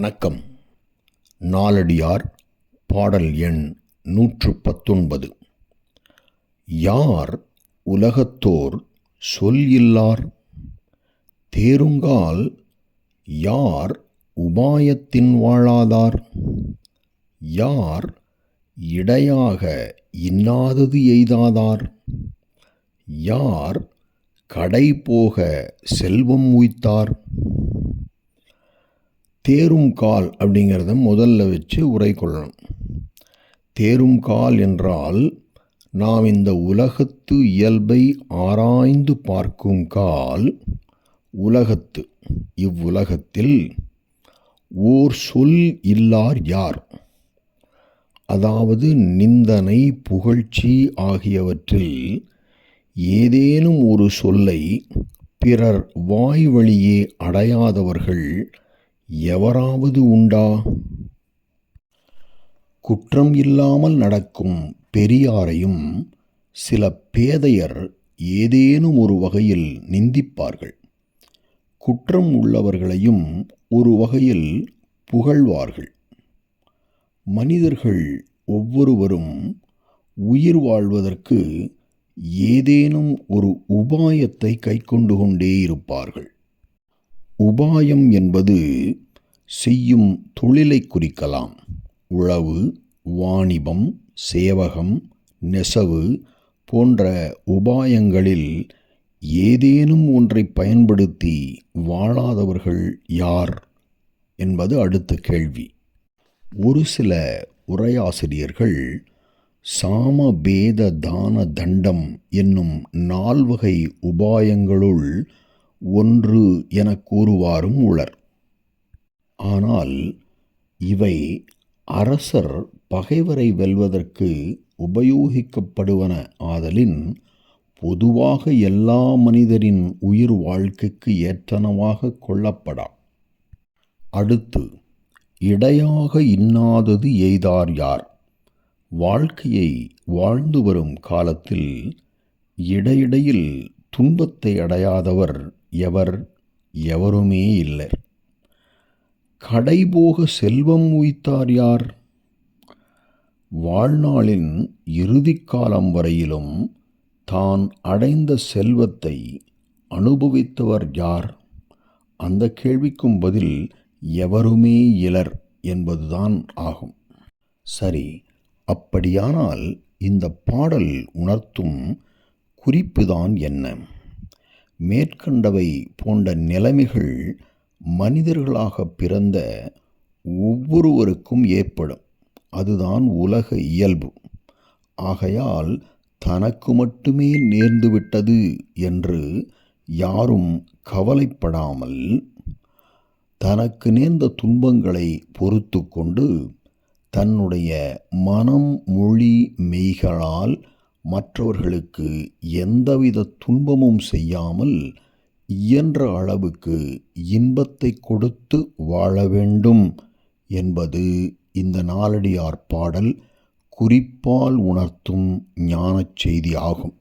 வணக்கம். நாலடியார் பாடல் எண் நூற்று பத்தொன்பது யார் உலகத்தோர் சொல் இல்லார்? தேருங்கால் யார் உபாயத்தின் வாழாதார்? யார் இடையாக இன்னாதது எய்தாதார்? யார் கடை போக செல்வம் உய்த்தார்? தேரும் கால் அப்படிங்கிறத முதல்ல வச்சு உரை கொள்ளணும். தேரும் கால் என்றால் நாம் இந்த உலகத்து இயல்பை ஆராய்ந்து பார்க்கும் கால் உலகத்து. இவ்வுலகத்தில் ஓர் சொல் இல்லார் யார்? அதாவது நிந்தனை புகழ்ச்சி ஆகியவற்றில் ஏதேனும் ஒரு சொல்லை பிறர் வாய் வழியே அடையாதவர்கள் எவராவது உண்டா? குற்றம் இல்லாமல் நடக்கும் பெரியாரையும் சில பேதையர் ஏதேனும் ஒரு வகையில் நிந்திப்பார்கள். குற்றம் உள்ளவர்களையும் ஒரு வகையில் புகழ்வார்கள். மனிதர்கள் ஒவ்வொருவரும் உயிர் வாழ்வதற்கு ஏதேனும் ஒரு உபாயத்தை கைக்கொண்டு கொண்டே இருப்பார்கள். உபாயம் என்பது செய்யும் தொழிலை குறிக்கலாம். உழவு வாணிபம் சேவகம் நெசவு போன்ற உபாயங்களில் ஏதேனும் ஒன்றை பயன்படுத்தி வாழாதவர்கள் யார்? என்பது அடுத்த கேள்வி. ஒரு சில உரையாசிரியர்கள் சாமபேத தான தண்டம் என்னும் நால்வகை உபாயங்களுள் ஒன்று என கூறுவாரும் உளர். ஆனால் இவை அரசர் பகைவரை வெல்வதற்கு உபயோகிக்கப்படுவன ஆதலின் பொதுவாக எல்லா மனிதரின் உயிர் வாழ்க்கைக்கு ஏற்றனவாக கொள்ளப்படா அடுத்து இடையாக இன்னாதது எய்தார் யார்? வாழ்க்கையை வாழ்ந்து வரும் காலத்தில் இடையிடையில் துன்பத்தை அடையாதவர் எவர் எவருமே இல்லர். கடைபோக செல்வம் உய்த்தார் யார்? வாழ்நாளின் இறுதிக்காலம் வரையிலும் தான் அடைந்த செல்வத்தை அனுபவித்தவர் யார்? அந்த கேள்விக்கும் பதில் எவருமே இலர் என்பதுதான் ஆகும். சரி அப்படியானால் இந்த பாடல் உணர்த்தும் குறிப்புதான் என்ன? மேற்கண்டவை போன்ற நிலைமைகள் மனிதர்களாக பிறந்த ஒவ்வொருவருக்கும் ஏற்படும். அதுதான் உலக இயல்பு. ஆகையால் தனக்கு மட்டுமே நேர்ந்துவிட்டது என்று யாரும் கவலைப்படாமல் தனக்கு நேர்ந்த துன்பங்களை பொறுத்து கொண்டு தன்னுடைய மனம் மொழி மெய்களால் மற்றவர்களுக்கு எந்தவித துன்பமும் செய்யாமல் இயன்ற அளவுக்கு இன்பத்தை கொடுத்து வாழ வேண்டும் என்பது இந்த நாலடியார் பாடல் குறிப்பால் உணர்த்தும் ஞானச் செய்தி ஆகும்